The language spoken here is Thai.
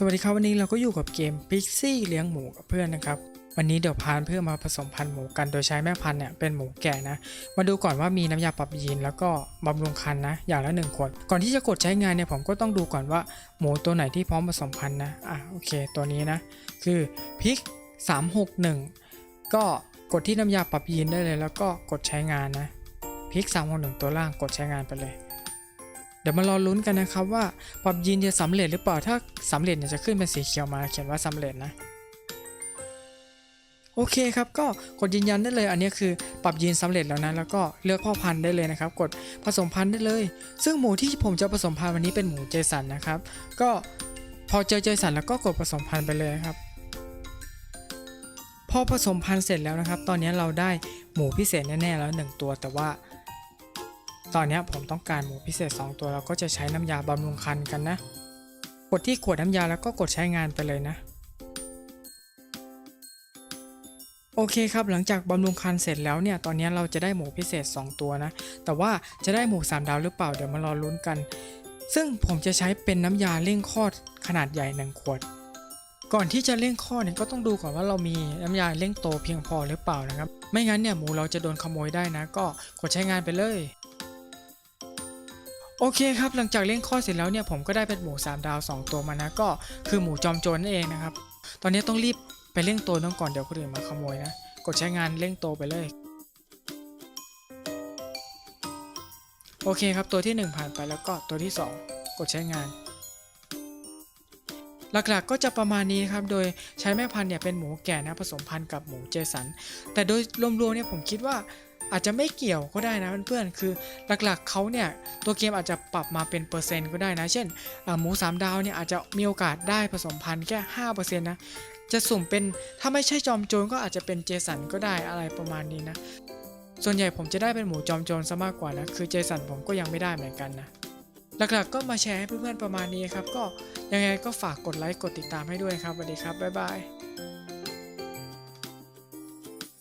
สวัสดีครับวันนี้เราก็อยู่กับเกม Pixie เลี้ยงหมูกับเพื่อนนะครับ วันนี้เดี๋ยวพานเพื่อมาผสมพันธุ์หมูกันโดยใช้แม่พันธุ์เนี่ยเป็นหมูแก่นะ มาดูก่อนว่ามีน้ำยาปรับยีนแล้วก็บำรุงคันนะ อย่างละหนึ่งขวดก่อนที่จะกดใช้งานเนี่ยผมก็ต้องดูก่อนว่าหมูตัวไหนที่พร้อมผสมพันธุ์นะอะโอเค ตัวนี้นะ คือพิก361 ก็กดที่น้ำยาปรับยีนได้เลย แล้วก็กดใช้งานนะพิก361ตัวล่างกดใช้งานไปเลย ดี๋ยวมารอลุ้นกันนะครับว่าปรับยีนจะสำเร็จหรือเปล่าถ้าสำเร็จเนี่ยจะขึ้นเป็นสีเขียวมาเขียนว่าสำเร็จนะโอเคครับก็กดยืนยันได้เลย อันนี้คือปรับยีนสำเร็จแล้วนะแล้วก็เลือกพ่อพันธุ์ได้เลยนะครับ กดผสมพันธุ์ได้เลย ซึ่งหมูที่ผมจะผสมพันธุ์วันนี้เป็นหมูเจสันนะครับ ก็พอเจอเจสันแล้วก็กดผสมพันธุ์ไปเลยครับ พอผสมพันธุ์เสร็จแล้วนะครับ ตอนนี้เราได้หมูพิเศษแน่ๆแล้วหนึ่งตัวแต่ว่า ตอนนี้ผมต้องการหมูพิเศษ 2 ตัวเราก็จะใช้น้ำยาบำรุงคันกันนะ กดที่ขวดน้ำยาแล้วก็กดใช้งานไปเลยนะ โอเคครับหลังจากบำรุงคันเสร็จแล้วเนี่ย ตอนนี้เราจะได้หมูพิเศษ 2 ตัวนะ แต่ว่าจะได้หมู3ดาวหรือเปล่าเดี๋ยวมารอลุ้นกัน ซึ่งผมจะใช้เป็นน้ำยาเร่งคลอดขนาดใหญ่ 1 ขวดก่อนที่จะเร่งคอดเนี่ยก็ต้องดูก่อนว่าเรามีน้ำยาเร่งโตเพียงพอหรือเปล่านะครับ ไม่งั้นเนี่ยหมูเราจะโดนขโมยได้นะ ก็กดใช้งานไปเลย โอเคครับหลังจากเล่งข้อเสร็จแล้วเนี่ยผมก็ได้เป็นหมู3ดาว 2 ตัวมานะก็คือหมูจอมโจรนั่นเองนะครับ ตอนนี้ต้องรีบไปเร่งโตน้องก่อนเดี๋ยวคนอื่นมาขโมยนะ กดใช้งานเร่งโตไปเลย โอเคครับตัวที่ 1 ผ่านไปแล้วก็ตัวที่ 2 กดใช้งาน หลักๆก็จะประมาณนี้ครับโดยใช้แม่พันธุ์เนี่ยเป็นหมูแก่นะผสมพันธุ์กับหมูเจสัน แต่โดยรวมๆเนี่ยผมคิดว่า อาจจะไม่เกี่ยวก็ได้นะเพื่อนๆคือหลักๆเขาเนี่ยตัวเกมอาจจะปรับมาเป็นเปอร์เซ็นต์ก็ได้นะ เช่นหมู 3 ดาวเนี่ยอาจจะมีโอกาสได้ผสมพันธุ์แค่5%นะจะสุ่มเป็นถ้าไม่ใช่จอมโจรก็อาจจะเป็นเจสันก็ได้อะไรประมาณนี้นะ ส่วนใหญ่ผมจะได้เป็นหมูจอมโจรซะมากกว่านะคือเจสันผมก็ยังไม่ได้เหมือนกันนะหลักๆก็มาแชร์ให้เพื่อนๆประมาณนี้ครับ ก็ยังไงก็ฝากกดไลค์กดติดตามให้ด้วยครับสวัสดีครับบ๊ายบาย